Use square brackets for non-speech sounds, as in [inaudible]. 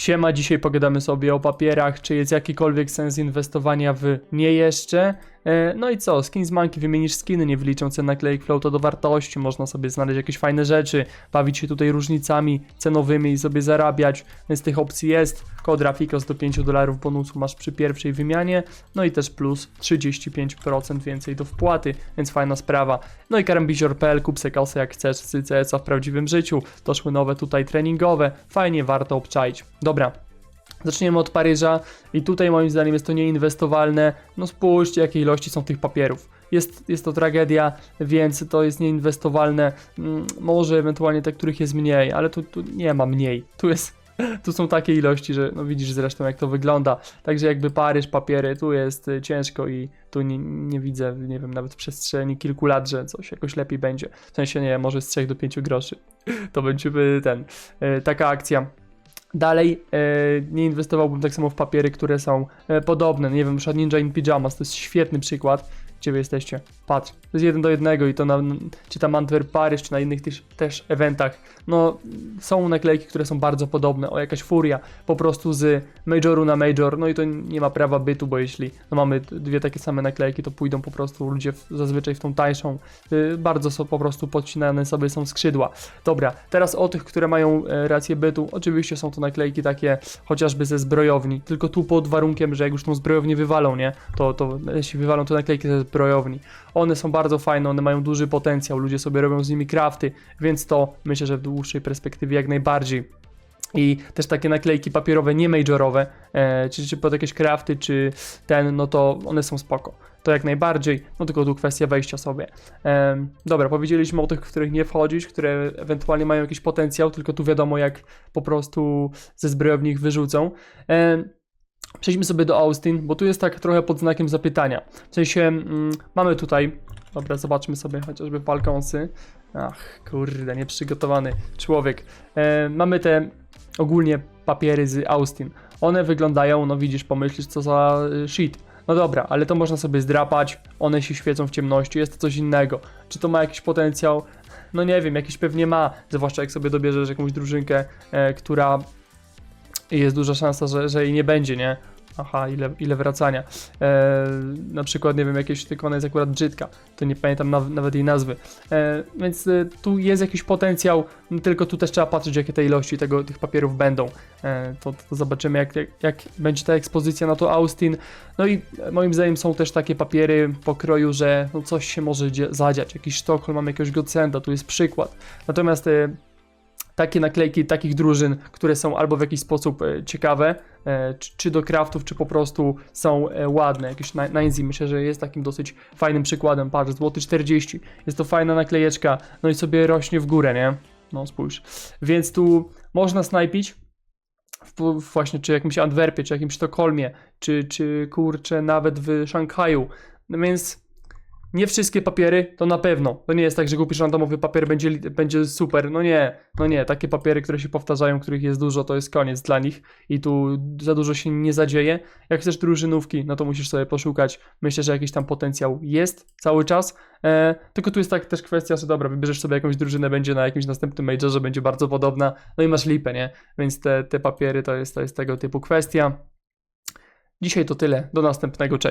Siema, dzisiaj pogadamy sobie o papierach, czy jest jakikolwiek sens inwestowania w nie jeszcze. E, No i co, skin z manki, wymienisz skiny, nie wyliczą cen naklejek floata do wartości, można sobie znaleźć jakieś fajne rzeczy, bawić się tutaj różnicami cenowymi i sobie zarabiać, więc tych opcji jest. Kod Rafikos do 5 dolarów bonusu masz przy pierwszej wymianie, no i też plus 35% więcej do wpłaty, więc fajna sprawa. No i karambizor.pl, kup se kasę jak chcesz z CS-a w prawdziwym życiu, doszły nowe tutaj treningowe, fajnie, warto obczaić. Dobra, Zaczniemy od Paryża i tutaj moim zdaniem jest to nieinwestowalne. No spójrzcie jakie ilości są tych papierów. Jest, jest to tragedia, więc to jest nieinwestowalne. Mm, Może ewentualnie te, których jest mniej, ale tu, tu nie ma mniej. Tu jest [laughs] tu są takie ilości, że no widzisz zresztą jak to wygląda. Także jakby Paryż, papiery, tu jest y, ciężko i tu nie, nie widzę, nie wiem, nawet w przestrzeni kilku lat, że coś jakoś lepiej będzie. W sensie nie, może z 3 do 5 groszy. [laughs] To będzie ten, y, taka akcja. Dalej e, nie inwestowałbym tak samo w papiery, które są e, podobne. Nie wiem, na Ninja in Pyjamas to jest świetny przykład. Gdzie wy jesteście? Patrz, to jest jeden do jednego i to na, czy tam Antwerp Paryż, czy na innych też, też eventach. No, są naklejki, które są bardzo podobne. O, jakaś furia po prostu z majoru na major. No i to nie ma prawa bytu, bo jeśli no, mamy dwie takie same naklejki, to pójdą po prostu ludzie w, zazwyczaj w tą tańszą. Y, bardzo są po prostu podcinane sobie są skrzydła. Dobra, teraz o tych, które mają e, rację bytu. Oczywiście są to naklejki takie chociażby ze zbrojowni, tylko tu pod warunkiem, że jak już tą zbrojownię wywalą, nie? To, to jeśli wywalą to naklejki ze zbrojowni. One są bardzo fajne, one mają duży potencjał, ludzie sobie robią z nimi crafty, więc to myślę, że w dłuższej perspektywie jak najbardziej. I też takie naklejki papierowe, nie majorowe, e, czy, czy pod jakieś crafty, czy ten, no to one są spoko. To jak najbardziej, no tylko tu kwestia wejścia sobie. Em, dobra, powiedzieliśmy o tych, w których nie wchodzić, które ewentualnie mają jakiś potencjał, tylko tu wiadomo jak po prostu ze zbrojowni ich wyrzucą. Em, Przejdźmy sobie do Austin, bo tu jest tak trochę pod znakiem zapytania. W sensie mm, mamy tutaj, dobra, zobaczmy sobie chociażby Falconsy. Ach, kurde, nieprzygotowany człowiek. E, mamy te ogólnie papiery z Austin. One wyglądają, no widzisz, pomyślisz co za y, shit. No dobra, ale to można sobie zdrapać, one się świecą w ciemności, jest to coś innego. Czy to ma jakiś potencjał? No nie wiem, jakiś pewnie ma, zwłaszcza jak sobie dobierzesz jakąś drużynkę, e, która jest duża szansa, że, że jej nie będzie, nie? Aha, ile, ile wracania. E, na przykład, nie wiem, jakieś, tylko ona jest akurat brzydka, to nie pamiętam naw, nawet jej nazwy. E, więc e, tu jest jakiś potencjał, tylko tu też trzeba patrzeć, jakie te ilości tego, tych papierów będą. E, to, to zobaczymy, jak, jak, jak będzie ta ekspozycja na to Austin. No i e, moim zdaniem są też takie papiery pokroju, że no coś się może zadziać. Jakiś Sztokholm, mamy jakiegoś Godsenda, tu jest przykład. Natomiast e, takie naklejki takich drużyn, które są albo w jakiś sposób e, ciekawe, e, czy, do craftów, czy po prostu są e, ładne. Jakieś Ni- Ninzy myślę, że jest takim dosyć fajnym przykładem. Patrz, złoty 40. Jest to fajna naklejeczka, no i sobie rośnie w górę, nie? No spójrz. Więc tu można snajpić. W, właśnie czy jakimś Antwerpie, czy jakimś Sztokholmie, czy, czy kurczę nawet w Szanghaju. No więc nie wszystkie papiery to na pewno. To nie jest tak, że kupisz randomowy papier, będzie, będzie super. No nie, no nie. Takie papiery, które się powtarzają, których jest dużo, to jest koniec dla nich i tu za dużo się nie zadzieje. Jak chcesz drużynówki, no to musisz sobie poszukać. Myślę, że jakiś tam potencjał jest cały czas. E, tylko tu jest tak też kwestia, że dobra, wybierzesz sobie jakąś drużynę, będzie na jakimś następnym majorze, będzie bardzo podobna, no i masz lipę, nie? Więc te, te papiery to jest, to jest tego typu kwestia. Dzisiaj to tyle. Do następnego. Cześć.